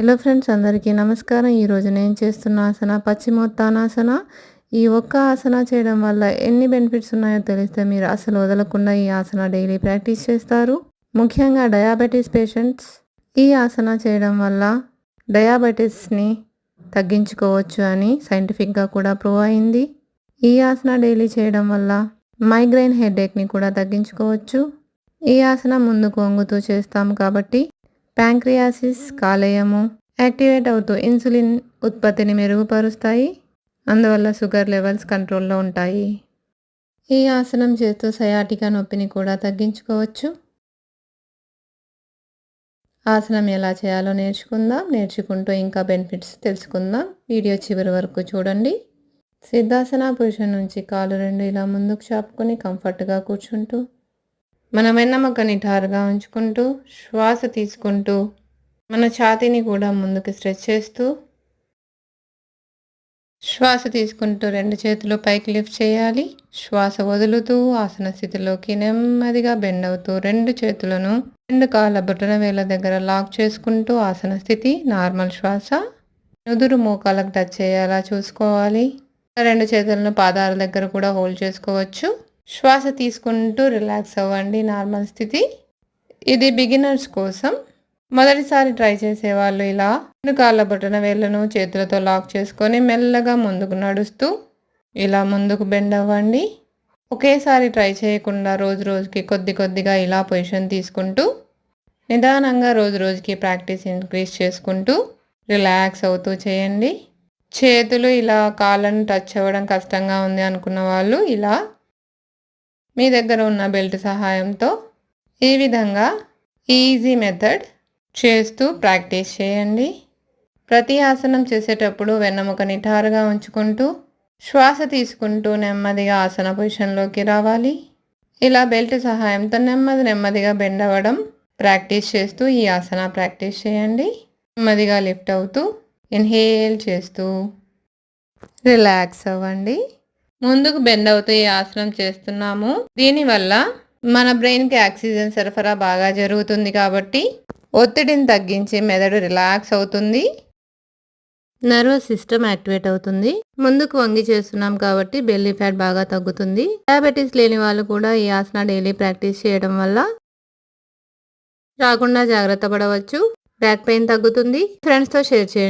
Hello friends అందరికీ నమస్కారం. ఈరోజు నేను చేస్తున్న ఆసన పశ్చిమోత్తానాసన ఈ ఒక్క ఆసన చేయడం వల్ల ఎన్ని బెనిఫిట్స్ ఉన్నాయో తెలిస్తే మీరు అసలు వదలకుండా ఈ ఆసన డైలీ ప్రాక్టీస్ చేస్తారు. ముఖ్యంగా డయాబెటీస్ పేషెంట్స్ ఈ ఆసన చేయడం వల్ల డయాబెటీస్ని తగ్గించుకోవచ్చు అని సైంటిఫిక్గా కూడా ప్రూవ్ అయింది. ఈ ఆసన డైలీ చేయడం వల్ల మైగ్రైన్ హెడేక్ని కూడా తగ్గించుకోవచ్చు. ఈ ఆసన ముందుకు వంగుతూ చేస్తాము కాబట్టి ప్యాంక్రియాసిస్ కాలేయము యాక్టివేట్ అవుతూ ఇన్సులిన్ ఉత్పత్తిని మెరుగుపరుస్తాయి. అందువల్ల షుగర్ లెవెల్స్ కంట్రోల్లో ఉంటాయి. ఈ ఆసనం చేస్తూ సయాటికా నొప్పిని కూడా తగ్గించుకోవచ్చు. ఆసనం ఎలా చేయాలో నేర్చుకుందాం. నేర్చుకుంటూ ఇంకా బెనిఫిట్స్ తెలుసుకుందాం. వీడియో చివరి వరకు చూడండి. సిద్ధాసన పొజిషన్ నుంచి కాలు రెండు ఇలా ముందుకు చాపుకొని కంఫర్ట్గా కూర్చుంటూ మన వెన్నమ్మక నిటారుగా ఉంచుకుంటూ శ్వాస తీసుకుంటూ మన ఛాతీని కూడా ముందుకు స్ట్రెచ్ చేస్తూ శ్వాస తీసుకుంటూ రెండు చేతులు పైకి లిఫ్ట్ చేయాలి. శ్వాస వదులుతూ ఆసన స్థితిలోకి నెమ్మదిగా బెండ్ అవుతూ రెండు చేతులను రెండు కాళ్ళ బుట్టన వేల దగ్గర లాక్ చేసుకుంటూ ఆసన స్థితి నార్మల్ శ్వాస నుదురు మోకాలకు టచ్ చేయాలా చూసుకోవాలి. రెండు చేతులను పాదాల దగ్గర కూడా హోల్డ్ చేసుకోవచ్చు. శ్వాస తీసుకుంటూ రిలాక్స్ అవ్వండి నార్మల్ స్థితి. ఇది బిగినర్స్ కోసం. మొదటిసారి ట్రై చేసేవాళ్ళు ఇలా కాళ్ళ బొటన వేళ్ళను చేతులతో లాక్ చేసుకొని మెల్లగా ముందుకు నడుస్తూ ఇలా ముందుకు బెండ్ అవ్వండి. ఒకేసారి ట్రై చేయకుండా రోజు రోజుకి కొద్ది కొద్దిగా ఇలా పొజిషన్ తీసుకుంటూ నిదానంగా రోజు రోజుకి ప్రాక్టీస్ ఇంక్రీజ్ చేసుకుంటూ రిలాక్స్ అవుతూ చేయండి. చేతులు ఇలా కాళ్ళను టచ్ అవ్వడం కష్టంగా ఉంది అనుకున్న వాళ్ళు ఇలా మీ దగ్గర ఉన్న బెల్ట్ సహాయంతో ఈ విధంగా ఈజీ మెథడ్ చేస్తూ ప్రాక్టీస్ చేయండి. ప్రతి ఆసనం చేసేటప్పుడు వెన్నముక నిటారుగా ఉంచుకుంటూ శ్వాస తీసుకుంటూ నెమ్మదిగా ఆసన పొజిషన్లోకి రావాలి. ఇలా బెల్ట్ సహాయంతో నెమ్మది నెమ్మదిగా బెండ్ అవ్వడం ప్రాక్టీస్ చేస్తూ ఈ ఆసన ప్రాక్టీస్ చేయండి. నెమ్మదిగా లిఫ్ట్ అవుతూ ఇన్హేల్ చేస్తూ రిలాక్స్ అవ్వండి. ముందుకు బెండ్ అవుతూ ఈ ఆసనం చేస్తున్నాము. దీనివల్ల మన బ్రెయిన్కి ఆక్సిజన్ సరఫరా బాగా జరుగుతుంది కాబట్టి ఒత్తిడిని తగ్గించి మెదడు రిలాక్స్ అవుతుంది. నర్వస్ సిస్టమ్ యాక్టివేట్ అవుతుంది. ముందుకు వంగి చేస్తున్నాం కాబట్టి బెల్లీ ఫ్యాట్ బాగా తగ్గుతుంది. డయాబెటీస్ లేని వాళ్ళు కూడా ఈ ఆసన డైలీ ప్రాక్టీస్ చేయడం వల్ల రాకుండా జాగ్రత్త పడవచ్చు. బ్యాక్ పెయిన్ తగ్గుతుంది. ఫ్రెండ్స్తో షేర్ చేయండి.